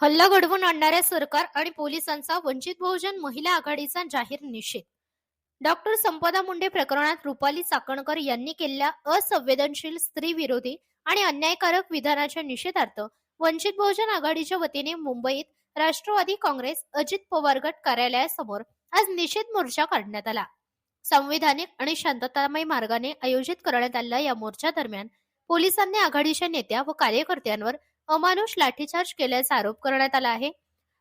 हल्ला घडवून आणणाऱ्या सरकार आणि पोलिसांचा वंचित बहुजन महिला आघाडीचा जाहीर निषेध. डॉक्टर संपदा मुंडे प्रकरणात रुपाली चाकणकर यांनी केलेल्या असंवेदनशील स्त्री विरोधी आणि अन्यायकारक विधानाच्या निषेधार्थ वंचित बहुजन आघाडीच्या वतीने मुंबईत राष्ट्रवादी काँग्रेस अजित पवार गट कार्यालयासमोर आज निषेध मोर्चा काढण्यात आला. संविधानिक आणि शांततामय मार्गाने आयोजित करण्यात आलेल्या या मोर्चा दरम्यान पोलिसांनी आघाडीच्या नेत्या व कार्यकर्त्यांवर अमानुष लाठीचार्ज केल्याचा आरोप करण्यात आला आहे.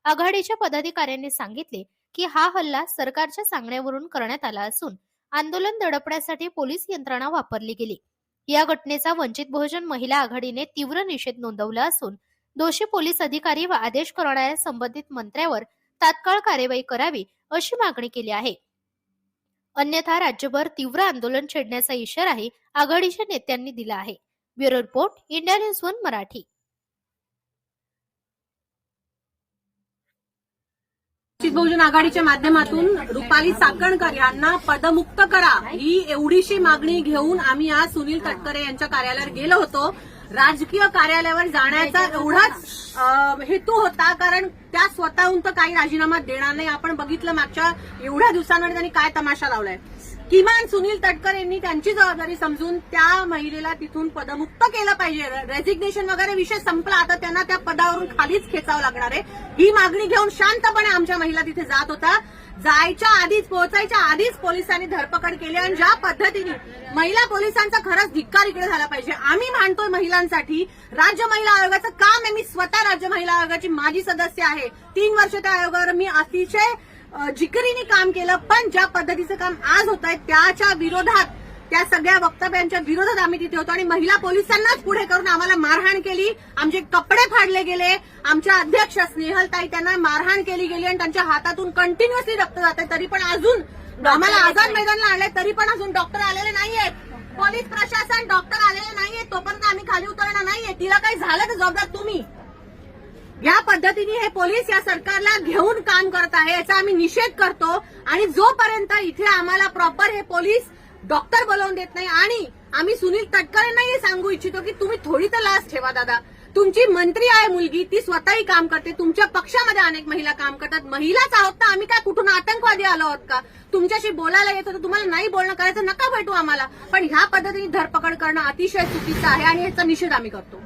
आघाडीच्या पदाधिकाऱ्यांनी सांगितले की हा हल्ला सरकारच्या सांगण्यावरून करण्यात आला असून आंदोलन दडपण्यासाठी पोलीस यंत्रणा वापरली गेली. या घटनेचा वंचित बहुजन महिला आघाडीने तीव्र निषेध नोंदवला असून दोषी पोलीस अधिकारी व आदेश करणाऱ्या संबंधित मंत्र्यावर तात्काळ कार्यवाही करावी अशी मागणी केली आहे. अन्यथा राज्यभर तीव्र आंदोलन छेडण्याचा इशाराही आघाडीच्या नेत्यांनी दिला आहे. Bureau report India news one Marathi. Bahujan आघाडीच्या माध्यमातून रुपाली चाकणकर यांना पदमुक्त करा ही एवढीशी मागणी घेऊन आम्ही आज सुनील तटकरे यांच्या कार्यालयावर गेलो होतो. राजकीय कार्यालयावर जाण्याचा एवढाच हेतू होता कारण त्या स्वतःहून तर काही राजीनामा देणार नाही. आपण बघितलं मागच्या एवढ्या दिवसांमध्ये त्यांनी काय तमाशा लावलाय. किमान सुनील तटकर यांनी त्यांची जबाबदारी समजून त्या महिलेला तिथून पदमुक्त केलं पाहिजे. रेझिग्नेशन वगैरे विषय संपला आता त्यांना त्या पदावरून खालीच खेचावं लागणार आहे. ही मागणी घेऊन शांतपणे आमच्या महिला तिथे जात होता जायच्या आधीच पोहोचायच्या आधीच पोलिसांनी धरपकड केली आणि ज्या पद्धतीने महिला पोलिसांचा खरंच धिक्कार इकडे झाला पाहिजे. आम्ही मानतोय महिलांसाठी राज्य महिला आयोगाचं काम आहे. मी स्वतः राज्य महिला आयोगाची माजी सदस्य आहे. तीन वर्ष त्या आयोगावर मी अतिशय जिकरीने काम केलं पण ज्या पद्धतीचं काम आज होत आहे त्याच्या विरोधात त्या सगळ्या वक्तव्यांच्या विरोधात आम्ही तिथे होतो आणि महिला पोलिसांनाच पुढे करून आम्हाला मारहाण केली. आमचे कपडे फाडले गेले. आमच्या अध्यक्ष स्नेहलताई त्यांना मारहाण केली गेली आणि त्यांच्या हातातून कंटिन्युअसली रक्त जात आहे तरी पण अजून आम्हाला आझाद मैदानला आणले तरी पण अजून डॉक्टर आलेले नाहीयेत. पोलीस प्रशासन डॉक्टर आलेले नाहीयेत. तोपर्यंत आम्ही खाली उतरणार नाहीये. तिला काही झालं तर जबाबदार तुम्ही. या पद्धतीने हे पोलीस या सरकारला घेऊन काम करत आहे याचा आम्ही निषेध करतो. आणि जोपर्यंत इथे आम्हाला प्रॉपर हे पोलीस डॉक्टर बोलवून देत नाही आणि आम्ही सुनील तटकरेंनाही सांगू इच्छितो की तुम्ही थोडी तर लाच ठेवा दादा. तुमची मंत्री आहे मुलगी ती स्वतःही काम करते तुमच्या पक्षामध्ये अनेक महिला काम करतात. महिलाच आहोत ना आम्ही काय कुठून आतंकवादी आलो आहोत का? तुमच्याशी बोलायला येतो तर तुम्हाला नाही बोलणं करायचं नका भेटू आम्हाला. पण ह्या पद्धतीने धरपकड करणं अतिशय चुकीचं आहे आणि याचा निषेध आम्ही करतो.